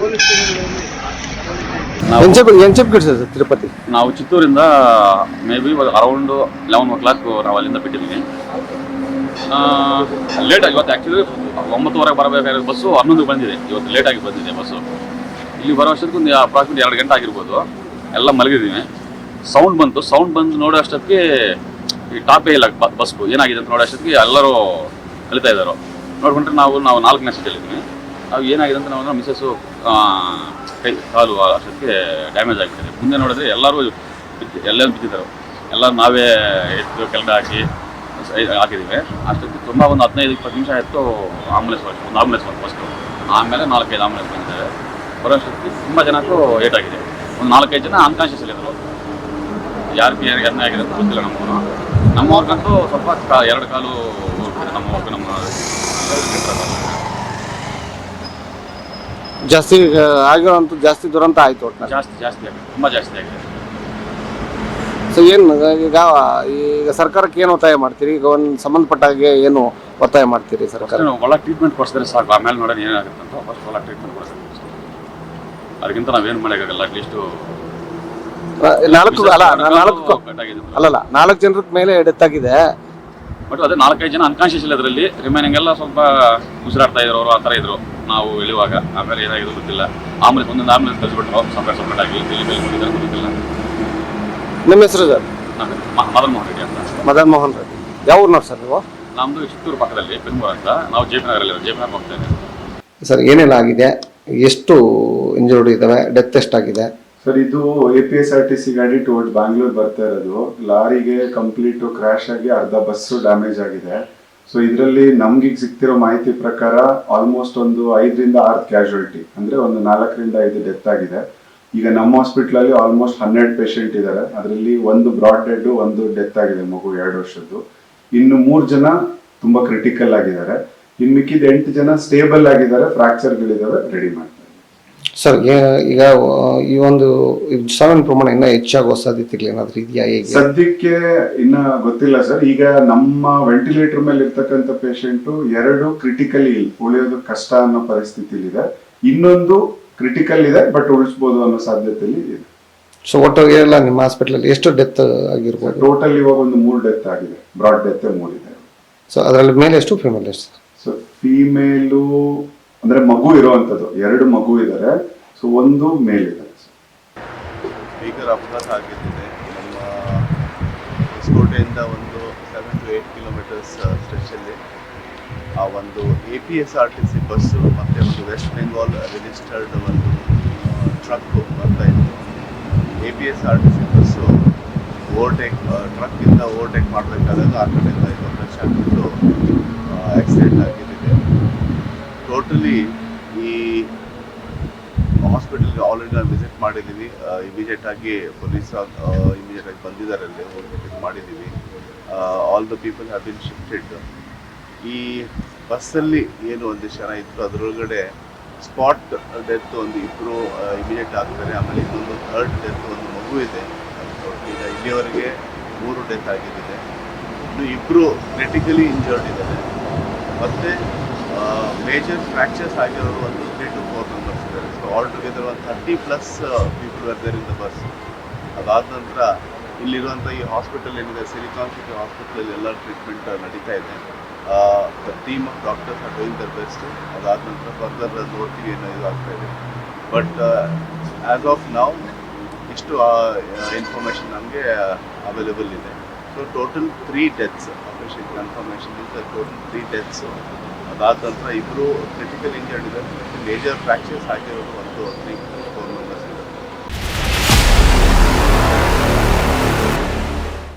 Police police ನಾವು sir Tirupati? ನಾವು ಚಿತ್ತೂರಿಂದ may be around eleven o'clock ನಾವು ಅಲ್ಲಿಂದ ಬಿಟ್ಟಿದ್ದೀವಿ. ಲೇಟ್ ಆಗಿ ಇವತ್ತು ಆ್ಯಕ್ಚುಲಿ ಒಂಬತ್ತುವರೆಗೆ ಬರಬೇಕಾಗಿರೋ ಬಸ್ಸು ಹನ್ನೊಂದು ಬಂದಿದೆ. ಇವತ್ತು ಲೇಟಾಗಿ ಬಂದಿದೆ ಬಸ್ಸು. ಇಲ್ಲಿ ಬರೋ ಅಷ್ಟೊತ್ತಿಗೆ ಒಂದು ಅಪ್ರಾಕ್ಸಿಮೇಟ್ ಎರಡು ಗಂಟೆ ಆಗಿರ್ಬೋದು. ಎಲ್ಲ ಮಲಗಿದ್ದೀವಿ. ಸೌಂಡ್ ಬಂತು. ಸೌಂಡ್ ಬಂದು ನೋಡೋ ಅಷ್ಟೊತ್ತಿಗೆ ಈ ಟಾಪೇ ಇಲ್ಲ ಬಸ್ಗು ಬಸ್ಸು. ಏನಾಗಿದೆ ಅಂತ ನೋಡೋ ಅಷ್ಟೊತ್ತಿಗೆ ಎಲ್ಲರೂ ಕಲಿತಾ ಇದ್ದಾರೆ. ನೋಡ್ಕೊಂಡ್ರೆ ನಾವು ನಾವು ನಾಲ್ಕನೇ ಸೀಟಲ್ಲಿದ್ದೀವಿ ನಾವು ಏನಾಗಿದೆ ಅಂತ ನಾವು ಮಿಸ್ಸಸ್ಸು ಕೈ, ಕಾಲು ಅಷ್ಟೊತ್ತಿಗೆ ಡ್ಯಾಮೇಜ್ ಆಗಿಬಿಟ್ಟಿದೆ. ಮುಂದೆ ನೋಡಿದ್ರೆ ಎಲ್ಲರೂ ಬಿದ್ದು- ಎಲ್ಲರೂ ಬಿದ್ದಿದ್ದಾರೆ. ಎಲ್ಲ ನಾವೇ ಎತ್ತು ಕೆಳಗಡೆ ಹಾಕಿ ಹಾಕಿದ್ದೀವಿ. ಅಷ್ಟೊತ್ತಿಗೆ ತುಂಬ ಒಂದು ಹದಿನೈದು, ಇಪ್ಪತ್ತು ನಿಮಿಷ ಆಯಿತು ಆಂಬುಲೆನ್ಸ್ ಒಂದು ಆಂಬುಲೆನ್ಸ್ ಬಂತು ಫಸ್ಟು ಆಮೇಲೆ ನಾಲ್ಕೈದು ಆಂಬುಲೆನ್ಸ್ ಬಂದಿದ್ದಾರೆ ಬರೋ ಅಷ್ಟಕ್ಕೆ ತುಂಬ ಜನಕ್ಕೂ ಏಟ್ ಆಗಿದೆ. ಒಂದು ನಾಲ್ಕೈದು ಜನ ಅನ್ಕಾನ್ಷಿಯಸ್ ಯಾರು ಯಾರಿಗೆ ಅನ್ನ ಆಗಿದೆ ಅಂತ ಗೊತ್ತಿಲ್ಲ ನಮ್ಮವ್ರು ನಮ್ಮವ್ರಿಗಂತೂ ಸ್ವಲ್ಪ ಕಾ- ಎರಡು ಕಾಲು, ನಮ್ಮ ನಮ್ಮ ಜಾಸ್ತಿ ಆಗಿರೋ ಆಗಿರೋಂಥ ಜಾಸ್ತಿ ದುರಂತ ಆಯ್ತು ಒಟ್ಟಿನಲ್ಲಿ ಜಾಸ್ತಿ ಜಾಸ್ತಿ ಆಗಿದೆ. ತುಂಬ ಜಾಸ್ತಿ ಆಗಿದೆ. ಸೊ ಏನು ಈಗ ಈಗ ಸರ್ಕಾರಕ್ಕೆ ಏನು ಒತ್ತಾಯ ಮಾಡ್ತೀರಿ? ಈಗ ಒಂದು ಸಂಬಂಧಪಟ್ಟಾಗೆ ಏನು ಒತ್ತಾಯ ಮಾಡ್ತೀರಿ ಸರ್ಕಾರ? ನಾವು ಒಳ್ಳೆ ಟ್ರೀಟ್ಮೆಂಟ್ ಕೊಡಿಸಿದ್ರೆ ಸಾಕು. ಆಮೇಲೆ ನೋಡೋಣ ಏನಾಗುತ್ತೆ ಅಂತ ಫಸ್ಟ್ ಒಳ್ಳೆ ಟ್ರೀಟ್ಮೆಂಟ್ ಕೊಡಿಸ್ತೀವಿ ಅದಕ್ಕಿಂತ ನಾವೇನು ಮಾಡೋಕ್ಕಾಗಲ್ಲ ಅಟ್ಲೀಸ್ಟು ನಾಲ್ಕು ಅಲ್ಲ ನಾಲ್ಕು ಅಲ್ಲಲ್ಲ ನಾಲ್ಕು ಜನರ ಮೇಲೆ ಡೆತ್ ಆಗಿದೆ ಬಟ್ ಅದೇ ನಾಲ್ಕೈದು ಜನ ಅನ್ಕಾನ್ಶಿಯಸ್ ಇಲ್ಲ ಅದರಲ್ಲಿ ರಿಮೈನಿಂಗ್ ಎಲ್ಲ ಸ್ವಲ್ಪ ಉಸಿರಾಡ್ತಾ ಇದ್ರು ಅವರು ಆ ಥರ ಇದ್ರು. ನಾವು ಇಳಿಯುವಾಗ ಆಮೇಲೆ ಏನಾಗಿದೆ ಗೊತ್ತಿಲ್ಲ. ಆಮೇಲೆ ಒಂದೊಂದು ಆಂಬುಲೆನ್ಸ್ ಕಳಿಸ್ಬಿಟ್ರು. ಸಪ್ರೇಟ್ ಸಪ್ರೇಟ್ ಆಗಿ ಇಲ್ಲಿ ಮೇಲೆ ಹೋಗಿದ್ದಾರೆ ಗೊತ್ತಿಲ್ಲ. ನಿಮ್ಮ ಹೆಸರು ಸರ್? ನಾನು ಮ- ಮದನ್ ಮೋಹನ್ ರೆಡ್ಡಿ ಅಂತ. ಮದನ್ ಮೋಹನ್ ರೆಡ್ಡಿ. ಯಾವ ಊರ್ನವ್ರು ಸರ್ ನೀವು? ನಮ್ಮದು ಚಿತ್ತೂರು ಪಕ್ಕದಲ್ಲಿ ಪೆನ್ಮೂರ್ ಅಂತ. ನಾವು ಜೆ ಪಿ ನಗರಲ್ಲಿ ಜೆ ಪಿ ನಗರ ಹೋಗ್ತೇನೆ ಸರ್ ಏನೆಲ್ಲ ಆಗಿದೆ? ಎಷ್ಟು ಇಂಜುರ್ಡ್ ಇದ್ದಾವೆ? ಡೆತ್ ಎಷ್ಟಾಗಿದೆ ಸರ್ ಇದು A P S R T C ಗಾಡಿ ಟುವರ್ಡ್ ಬ್ಯಾಂಗ್ಳೂರ್ ಬರ್ತಾ ಇರೋದು. ಲಾರಿಗೆ ಕಂಪ್ಲೀಟ್ ಕ್ರಾಶ್ ಆಗಿ ಅರ್ಧ ಬಸ್ಸು ಡ್ಯಾಮೇಜ್ ಆಗಿದೆ. ಸೊ ಇದರಲ್ಲಿ ನಮ್ಗೆ ಸಿಗ್ತಿರೋ ಮಾಹಿತಿ ಪ್ರಕಾರ ಆಲ್ಮೋಸ್ಟ್ ಒಂದು ಐದರಿಂದ ಆರು ಕ್ಯಾಶುಯಾಲಿಟಿ ಅಂದ್ರೆ ಒಂದು ನಾಲ್ಕರಿಂದ ಐದು ಡೆತ್ ಆಗಿದೆ. ಈಗ ನಮ್ಮ ಹಾಸ್ಪಿಟಲ್ ಅಲ್ಲಿ ಆಲ್ಮೋಸ್ಟ್ ಹನ್ನೆರಡು ಪೇಷಂಟ್ ಇದ್ದಾರೆ ಅದರಲ್ಲಿ ಒಂದು ಬ್ರಾಡ್ ಡೆಡ್ ಒಂದು ಡೆತ್ ಆಗಿದೆ ಮಗು ಎರಡು ವರ್ಷದ್ದು. ಇನ್ನು ಮೂರು ಜನ ತುಂಬಾ ಕ್ರಿಟಿಕಲ್ ಆಗಿದ್ದಾರೆ. ಇನ್ನು ಮಿಕ್ಕಿದ ಎಂಟು ಜನ ಸ್ಟೇಬಲ್ ಆಗಿದ್ದಾರೆ ಫ್ರಾಕ್ಚರ್ಗಳಿದ್ದಾವೆ ರೆಡಿ ಮಾಡ್ತಾರೆ. ಸರ್ ಈಗ ಈ ಒಂದು ಸಾವಿನ ಪ್ರಮಾಣ ಇನ್ನೂ ಹೆಚ್ಚಾಗುವ ಸಾಧ್ಯತೆಗಳು ಏನಾದ್ರೂ ಇದೆಯಾ ಹೇಗೆ? ಸದ್ಯಕ್ಕೆ ಇನ್ನ ಗೊತ್ತಿಲ್ಲ ಸರ್. ಈಗ ನಮ್ಮ ವೆಂಟಿಲೇಟರ್ ಮೇಲೆ ಇರ್ತಕ್ಕಂಥ ಪೇಷಂಟ್ ಎರಡು ಕ್ರಿಟಿಕಲಿ ಉಳಿಯೋದು ಕಷ್ಟ ಅನ್ನೋ ಪರಿಸ್ಥಿತಿಲಿದೆ. ಇನ್ನೊಂದು ಕ್ರಿಟಿಕಲ್ ಇದೆ ಬಟ್ ಉಳಿಸ್ಬೋದು ಅನ್ನೋ ಸಾಧ್ಯತೆಯಲ್ಲಿ ಇದೆ. ಸೊ ಒಟ್ಟು ಎಲ್ಲ ನಿಮ್ಮ ಹಾಸ್ಪಿಟಲಲ್ಲಿ ಎಷ್ಟು ಡೆತ್ ಆಗಿರ್ಬೋದು? ಟೋಟಲ್ ಇವಾಗ ಒಂದು ಮೂರು ಡೆತ್ ಆಗಿದೆ. ಬ್ರಾಡ್ ಡೆತ್ ಮೂರಿದೆ ಸೊ ಅದರಲ್ಲಿ ಮೇಲೆ ಎಷ್ಟು ಫಿಮೇಲ್ ಎಷ್ಟು? ಸೊ ಫಿಮೇಲು ಅಂದ್ರೆ ಮಗು ಇರುವಂತದ್ದು, ಎರಡು ಮಗು ಇದ್ದಾರೆ ಸೊ ಒಂದು ಮೇಲ್ ಇದೆ ಭೀಕರ ಅಪಘಾತ ಆಗಿದ್ದಿದೆ ನಮ್ಮ ಹೊಸಕೋಟೆಯಿಂದ ಒಂದು ಸೆವೆನ್ ಟು ಏಯ್ಟ್ ಕಿಲೋಮೀಟರ್ಸ್ ಸ್ಟ್ರೆಚಲ್ಲಿ ಆ ಒಂದು A P S R T C bus ಮತ್ತು ಒಂದು ವೆಸ್ಟ್ ಬೆಂಗಾಲ್ ರಿಜಿಸ್ಟರ್ಡ್ ಒಂದು ಟ್ರಕ್ ಬರ್ತಾ ಇತ್ತು. A P S R T C bus overtake ಟ್ರಕ್ಕಿಂದ overtake ಮಾಡಬೇಕಾದಾಗ ಆ ಕಡೆಯಿಂದ ಟಚ್ ಆಗಿಬಿಟ್ಟು ಆಕ್ಸಿಡೆಂಟ್ ಆಗಿದ್ದಿದೆ ಟೋಟಲಿ ಈ ಹಾಸ್ಪಿಟಲ್ಗೆ ಆಲ್ರೆಡಿ ನಾವು ವಿಸಿಟ್ ಮಾಡಿದ್ದೀವಿ ಇಮಿಡಿಯೇಟ್ ಆಗಿ ಪೊಲೀಸ್ ಇಮಿಡಿಯೇಟ್ ಆಗಿ ಬಂದಿದ್ದಾರೆ ಅಲ್ಲಿ ವಿಸಿಟ್ ಮಾಡಿದ್ದೀವಿ all the people have been shifted ಈ ಬಸ್ಸಲ್ಲಿ ಏನು ಒಂದಿಷ್ಟು ಜನ ಇತ್ತು, ಅದರೊಳಗಡೆ ಸ್ಪಾಟ್ ಡೆತ್ ಒಂದು ಇಬ್ಬರು ಇಮಿಡಿಯೇಟ್ ಆಗ್ತಾರೆ. ಆಮೇಲೆ ಇನ್ನೊಂದು ಥರ್ಡ್ ಡೆತ್ ಒಂದು ಮಗು ಇದೆ. ಈಗ ಇಲ್ಲಿಯವರೆಗೆ ಮೂರು ಡೆತ್ ಆಗಿದ್ದಿದೆ. ಇನ್ನು ಇಬ್ಬರು ಕ್ರಿಟಿಕಲಿ ಇಂಜರ್ಡ್ ಇದ್ದಾರೆ. ಮತ್ತು ಮೇಜರ್ ಫ್ರ್ಯಾಕ್ಚರ್ಸ್ ಆಗಿರೋರು ಒಂದು ತ್ರೀ ಟು ಫೋರ್ ಮೆಂಬರ್ಸ್ ಇದ್ದಾರೆ. ಸೊ ಆಲ್ ಟುಗೆದರ್ ಒಂದು thirty plus people are in the bus ಅದಾದ ನಂತರ ಇಲ್ಲಿರುವಂಥ ಈ ಹಾಸ್ಪಿಟಲ್ ಏನಿದೆ ಸಿಲಿಕಾನ್ ಸಿಟಿ ಹಾಸ್ಪಿಟಲ್ ಎಲ್ಲ ಟ್ರೀಟ್ಮೆಂಟ್ ನಡೀತಾ ಇದೆ. The team of doctors are doing their best ಅದಾದ ನಂತರ ಫರ್ದರ್ ನೋಡ್ತೀವಿ ಏನೋ ಇದಾಗ್ತಾ ಇದೆ. ಬಟ್ ಆ್ಯಸ್ ಆಫ್ ನಾವು ಇಷ್ಟು ಇನ್ಫಾರ್ಮೇಷನ್ ನಮಗೆ ಅವೈಲೇಬಲ್ ಇದೆ. So total three deaths operation confirmation is total three deaths ಅದಾದ ನಂತರ ಇಬ್ಬರು ಕ್ರಿಟಿಕಲ್ ಇಂಜರ್ಡ್ ಇದ್ದಾರೆ. ಮೇಜರ್ ಫ್ರ್ಯಾಕ್ಚರ್ಸ್ ಆಗಿರೋದು ಒಂದು ತ್ರೀ